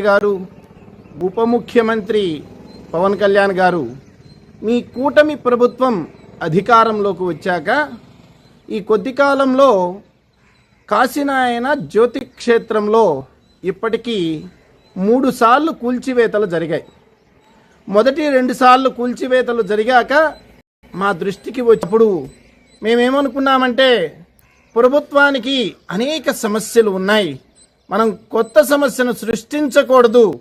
గారు ఉప ముఖ్యమంత్రి పవన్ కళ్యాణ్ గారు మీ కూటమి ప్రభుత్వం అధికారంలోకి వచ్చాక ఈ కొద్ది కాలంలో కాశీనాయన జ్యోతి క్షేత్రంలో ఇప్పటికీ మూడు సార్లు కూల్చివేతలు జరిగాయి. మొదటి రెండు సార్లు కూల్చివేతలు జరిగాక మా దృష్టికి వచ్చినప్పుడు మేమేమనుకున్నామంటే ప్రభుత్వానికి అనేక సమస్యలు ఉన్నాయి. మనం కొత్త సమస్యను సృష్టించకూడదు.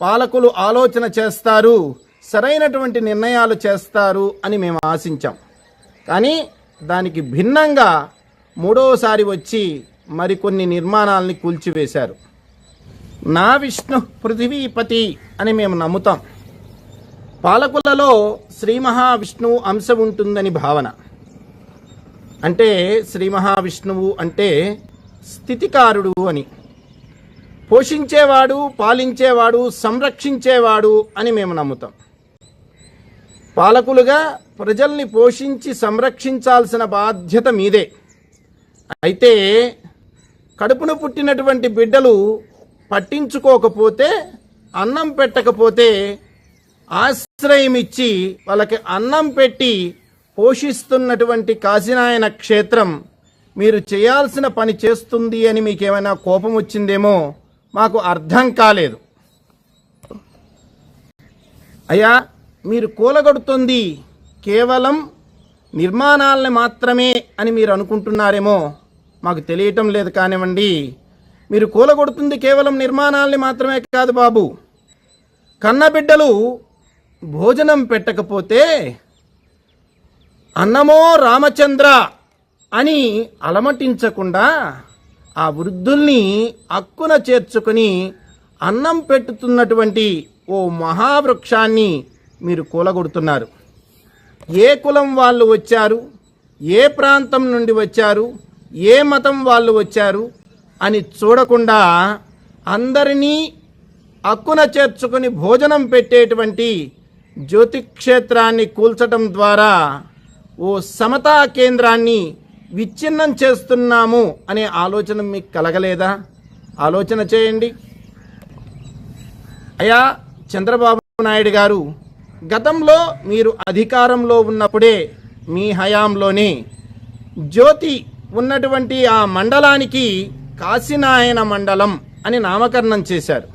పాలకులు ఆలోచన చేస్తారు సరైనటువంటి నిర్ణయాలు చేస్తారు అని మేము ఆశించాం. కానీ దానికి భిన్నంగా మూడోసారి వచ్చి మరికొన్ని నిర్మాణాలని కూల్చివేశారు. నా విష్ణు పృథివీపతి అని మేము నమ్ముతాం. పాలకులలో శ్రీ మహావిష్ణువు అంశం ఉంటుందని భావన. అంటే శ్రీ మహావిష్ణువు అంటే స్థితికారుడు అని. పోషించేవాడు పాలించేవాడు సంరక్షించేవాడు అని మేము నమ్ముతాం. పాలకులుగా ప్రజల్ని పోషించి సంరక్షించాల్సిన బాధ్యత మీదే. అయితే కడుపున పుట్టినటువంటి బిడ్డలు పట్టించుకోకపోతే అన్నం పెట్టకపోతే ఆశ్రయం ఇచ్చి వాళ్ళకి అన్నం పెట్టి పోషిస్తున్నటువంటి కాశీనాయన క్షేత్రం మీరు చేయాల్సిన పని చేస్తుంది అని మీకేమైనా కోపం వచ్చిందేమో? మాకు అర్థం కాలేదు. అయ్యా మీరు కూలగొడుతుంది కేవలం నిర్మాణాలని మాత్రమే అని మీరు అనుకుంటున్నారేమో మాకు తెలియటం లేదు కానివ్వండి. మీరు కూలగొడుతుంది కేవలం నిర్మాణాలని మాత్రమే కాదు బాబు. కన్నబిడ్డలు భోజనం పెట్టకపోతే అన్నమో రామచంద్ర అని అలమటించకుండా ఆ వృద్ధుల్ని అక్కున చేర్చుకుని అన్నం పెట్టుతున్నటువంటి ఓ మహావృక్షాన్ని మీరు కూలగొడుతున్నారు. ఏ కులం వాళ్ళు వచ్చారు? ఏ ప్రాంతం నుండి వచ్చారు? ఏ మతం వాళ్ళు వచ్చారు? అని చూడకుండా అందరినీ అక్కున చేర్చుకుని భోజనం పెట్టేటువంటి జ్యోతిక్షేత్రాన్ని కూల్చటం ద్వారా ఓ సమతా కేంద్రాన్ని విచ్ఛిన్నం చేస్తున్నాము అనే ఆలోచన మీకు కలగలేదా? ఆలోచన చేయండి. అయ్యా చంద్రబాబు నాయుడు గారు గతంలో మీరు అధికారంలో ఉన్నప్పుడే మీ హయాంలోనే జ్యోతి ఉన్నటువంటి ఆ మండలానికి కాశీనాయన మండలం అని నామకరణం చేశారు.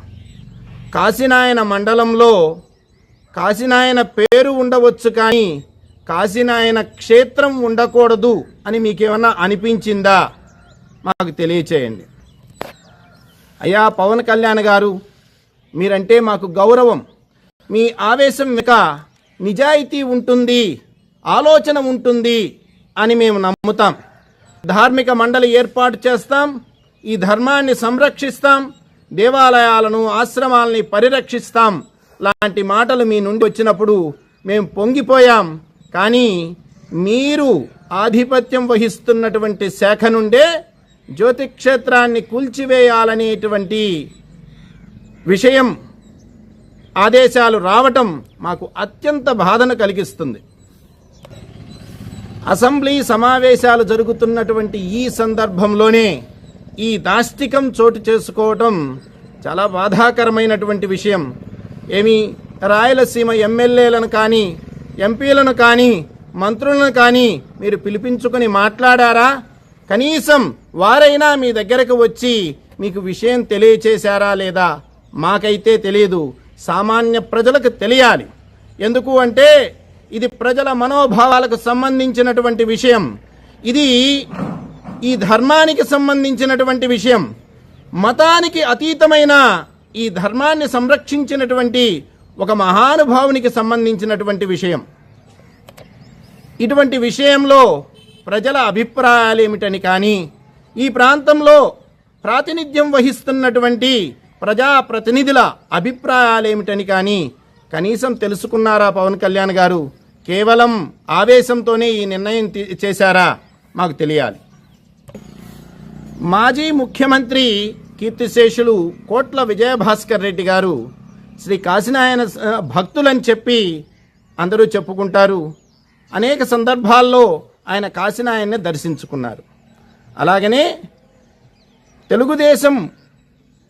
కాశీనాయన మండలంలో కాశీనాయన పేరు ఉండవచ్చు కానీ కాశీనాయన క్షేత్రం ఉండకూడదు అని మీకేమన్నా అనిపించిందా? మాకు తెలియచేయండి. అయ్యా పవన్ కళ్యాణ్ గారు మీరంటే మాకు గౌరవం. మీ ఆవేశం వెనుక నిజాయితీ ఉంటుంది ఆలోచన ఉంటుంది అని మేము నమ్ముతాం. ధార్మిక మండలి ఏర్పాటు చేస్తాం ఈ ధర్మాన్ని సంరక్షిస్తాం దేవాలయాలను ఆశ్రమాలని పరిరక్షిస్తాం. లాంటి మాటలు మీ నుండి వచ్చినప్పుడు మేము పొంగిపోయాం. కానీ మీరు ఆధిపత్యం వహిస్తున్నటువంటి శాఖ నుండే జ్యోతిక్షేత్రాన్ని కూల్చివేయాలనేటువంటి విషయం ఆదేశాలు రావటం మాకు అత్యంత బాధను కలిగిస్తుంది. అసెంబ్లీ సమావేశాలు జరుగుతున్నటువంటి ఈ సందర్భంలోనే ఈ దాష్టికం చోటు చేసుకోవటం చాలా బాధాకరమైనటువంటి విషయం. ఏమి రాయలసీమ ఎమ్మెల్యేలను కానీ ఎంపీలను కానీ మంత్రులను కానీ మీరు పిలిపించుకొని మాట్లాడారా? కనీసం వారైనా మీ దగ్గరకు వచ్చి మీకు విషయం తెలియచేశారా లేదా? మాకైతే తెలియదు సామాన్య ప్రజలకు తెలియాలి. ఎందుకు అంటే ఇది ప్రజల మనోభావాలకు సంబంధించినటువంటి విషయం. ఇది ఈ ధర్మానికి సంబంధించినటువంటి విషయం. మతానికి అతీతమైన ఈ ధర్మాన్ని సంరక్షించినటువంటి ఒక మహానుభావునికి సంబంధించినటువంటి విషయం. ఇటువంటి విషయంలో ప్రజల అభిప్రాయాలు ఏమిటని కానీ ఈ ప్రాంతంలో ప్రాతినిధ్యం వహిస్తున్నటువంటి ప్రజాప్రతినిధుల అభిప్రాయాలు ఏమిటని కానీ కనీసం తెలుసుకున్నారా పవన్ కళ్యాణ్ గారు? కేవలం ఆవేశంతోనే ఈ నిర్ణయం తీ- చేశారా? మాకు తెలియాలి. మాజీ ముఖ్యమంత్రి కీర్తిశేషులు కోట్ల విజయభాస్కర్ రెడ్డి గారు శ్రీ కాశీనారాయణ భక్తులని చెప్పి అందరూ చెప్పుకుంటారు. అనేక సందర్భాల్లో ఆయన కాశీనాయన్ని దర్శించుకున్నారు. అలాగనే తెలుగుదేశం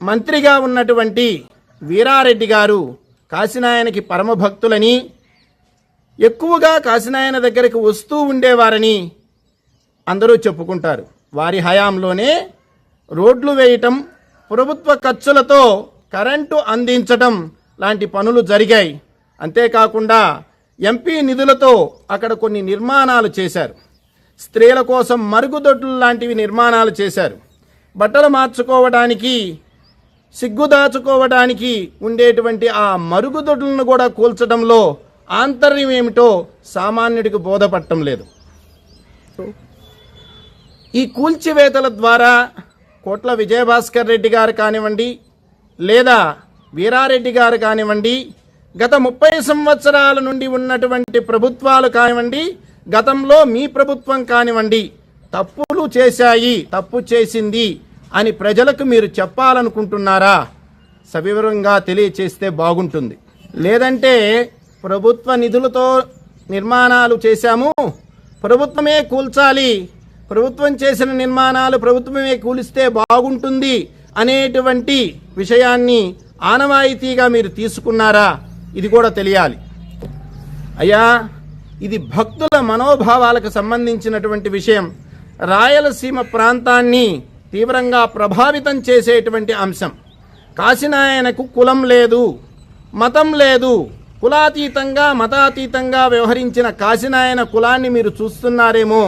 మంత్రిగా ఉన్నటువంటి వీరారెడ్డి గారు కాశీనాయనకి పరమభక్తులని ఎక్కువగా కాశీనాయన దగ్గరికి వస్తూ ఉండేవారని అందరూ చెప్పుకుంటారు. వారి హయాంలోనే రోడ్లు వేయటం ప్రభుత్వ ఖర్చులతో కరెంటు అందించటం లాంటి పనులు జరిగాయి. అంతేకాకుండా ఎంపీ నిధులతో అక్కడ కొన్ని నిర్మాణాలు చేశారు. స్త్రీల కోసం మరుగుదొడ్లు లాంటివి నిర్మాణాలు చేశారు. బట్టలు మార్చుకోవడానికి సిగ్గుదాచుకోవడానికి ఉండేటువంటి ఆ మరుగుదొడ్లను కూడా కూల్చడంలో ఆంతర్యం ఏమిటో సామాన్యుడికి బోధపడటం లేదు. ఈ కూల్చివేతల ద్వారా కోట్ల విజయభాస్కర్ రెడ్డి గారు కానివ్వండి లేదా వీరారెడ్డి గారు కానివ్వండి గత ముప్పై సంవత్సరాల నుండి ఉన్నటువంటి ప్రభుత్వాలు కానివ్వండి గతంలో మీ ప్రభుత్వం కానివ్వండి తప్పులు చేశాయి తప్పు చేసింది అని ప్రజలకు మీరు చెప్పాలనుకుంటున్నారా? సవివరంగా తెలియచేస్తే బాగుంటుంది. లేదంటే ప్రభుత్వ నిధులతో నిర్మాణాలు చేశాము ప్రభుత్వమే కూల్చాలి ప్రభుత్వం చేసిన నిర్మాణాలు ప్రభుత్వమే కూలిస్తే బాగుంటుంది అనేటువంటి విషయాన్ని ఆనవాయితీగా మీరు తీసుకున్నారా? ఇది కూడా తెలియాలి. అయ్యా ఇది భక్తుల మనోభావాలకు సంబంధించినటువంటి విషయం. రాయలసీమ ప్రాంతాన్ని తీవ్రంగా ప్రభావితం చేసేటువంటి అంశం. కాశీనాయనకు కులం లేదు మతం లేదు. కులాతీతంగా మతాతీతంగా వ్యవహరించిన కాశీనాయన కులాన్ని మీరు చూస్తున్నారేమో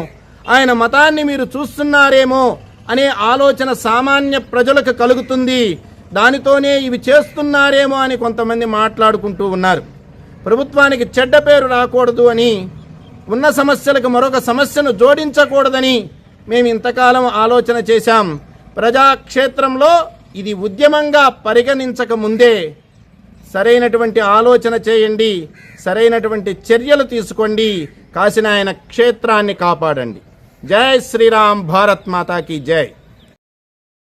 ఆయన మతాన్ని మీరు చూస్తున్నారేమో అనే ఆలోచన సామాన్య ప్రజలకు కలుగుతుంది. దానితోనే ఇవి చేస్తున్నారేమో అని కొంతమంది మాట్లాడుకుంటూ ఉన్నారు. ప్రభుత్వానికి చెడ్డ పేరు రాకూడదు అని ఉన్న సమస్యలకు మరొక సమస్యను జోడించకూడదని మేము ఇంతకాలం ఆలోచన చేశాం. ప్రజాక్షేత్రంలో ఇది ఉద్యమంగా పరిగణించక ముందే సరైనటువంటి ఆలోచన చేయండి సరైనటువంటి చర్యలు తీసుకోండి కాశీనాయన క్షేత్రాన్ని కాపాడండి. జై శ్రీరామ్ భారత్ మాతాకి జై.